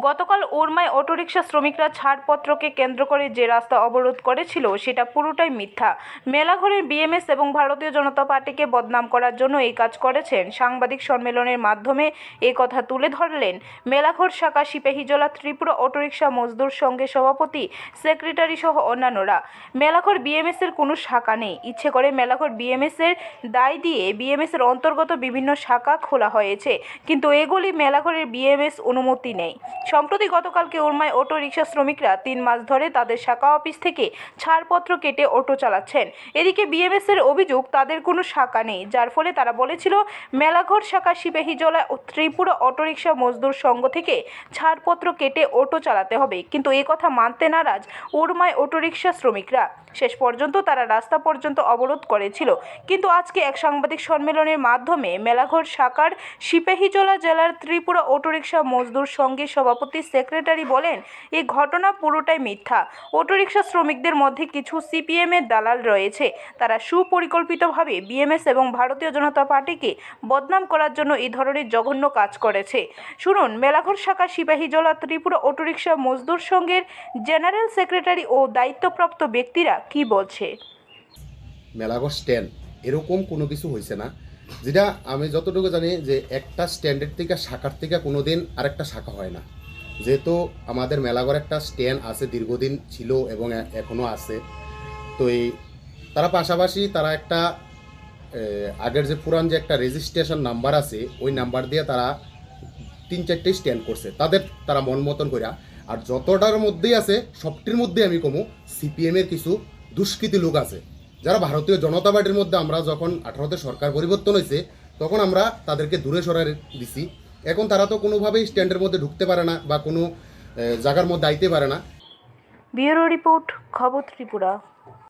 গতকাল ওরমায় অটোরিকশা শ্রমিকরা ছাড়পত্রকে কেন্দ্র করে যে রাস্তা অবরোধ করেছিল, সেটা পুরোটাই মিথ্যা। মেলাঘরের বিএমএস এবং ভারতীয় জনতা পার্টিকে বদনাম করার জন্য এই কাজ করেছেন। সাংবাদিক সম্মেলনের মাধ্যমে এই কথা তুলে ধরলেন মেলাঘর শাখা সিপাহীজলা ত্রিপুরা অটোরিকশা মজদুর সংঘের সভাপতি, সেক্রেটারি সহ অন্যান্যরা। মেলাঘর বিএমএস এর কোনো শাখা নেই। ইচ্ছে করে মেলাঘর বিএমএস এর দায় দিয়ে বিএমএস এর অন্তর্গত বিভিন্ন শাখা খোলা হয়েছে, কিন্তু এগুলি মেলাঘরের বিএমএস অনুমতি নেই। সম্প্রতি গতকালকে ওরমায় অটো রিক্সা শ্রমিকরা তিন মাস ধরে তাদের শাখা অফিস থেকে ছাড়পত্র কেটে অটো চালাচ্ছেন। এদিকে বিএমএস এর অভিযোগ, তাদের কোনো শাখা নেই, যার ফলে তারা বলেছিল, মেলাঘর শাখা সিপাহীজলা ও ত্রিপুরা অটোরিকশা মজদুর সংঘ থেকে ছাড়পত্র কেটে অটো চালাতে হবে। কিন্তু এই কথা মানতে নারাজ ওরমায় অটোরিকশা শ্রমিকরা। শেষ পর্যন্ত তারা রাস্তা পর্যন্ত অবরোধ করেছিল। কিন্তু আজকে এক সাংবাদিক সম্মেলনের মাধ্যমে মেলাঘর শাখার সিপাহীজলা জেলার ত্রিপুরা অটোরিকশা মজদুর সংঘের সভাপতি সেক্রেটারি বলেন, এই ঘটনা পুরোটাই মিথ্যা। অটোরিকশা শ্রমিকদের মধ্যে কিছু সিপিএমের দালাল রয়েছে। তারা সুপরিকল্পিতভাবে বিএমএস এবং ভারতীয় জনতা পার্টিকে বদনাম করার জন্য এই ধরনের জঘন্য কাজ করেছে। শুনুন, মেলাঘর শাখা সিপাহী সিপাহীজলা ত্রিপুরা অটোরিকশা মজদুর সংঘের জেনারেল সেক্রেটারি ও দায়িত্বপ্রাপ্ত ব্যক্তিরা কি বলছে? মেলাঘর স্ট্যান্ড, এরকম কোনো কিছু হয়েছে না। যেটা আমি যতটুকু জানি যে একটা স্ট্যান্ডের থেকে, শাখার থেকে কোনো দিন আরেকটা শাখা হয় না। যেহেতু আমাদের মেলাঘর একটা স্ট্যান্ড আছে, দীর্ঘদিন ছিল এবং এখনও এখনও আছে। তো এই তারা পাশাপাশি তারা একটা আগের যে পুরান যে একটা রেজিস্ট্রেশন নাম্বার আছে, ওই নাম্বার দিয়ে তারা তিন চারটে স্ট্যান্ড করছে। তাদের তারা মন মতন করিয়া আর যতটার মধ্যেই আছে, সবটির মধ্যে আমি কমু সিপিএম এর কিছু দুষ্কৃতী লোক আছে। যারা ভারতীয় জনতা পার্টির মধ্যে আমরা যখন আঠারোতে সরকার পরিবর্তন হয়েছে তখন আমরা তাদেরকে দূরে সরাই দিছি। এখন তারা তো কোনোভাবেই স্ট্যান্ডের মধ্যে ঢুকতে পারে না বা কোনো জায়গার মধ্যে আইতে পারে না। ব্যুরো রিপোর্ট, খবর ত্রিপুরা।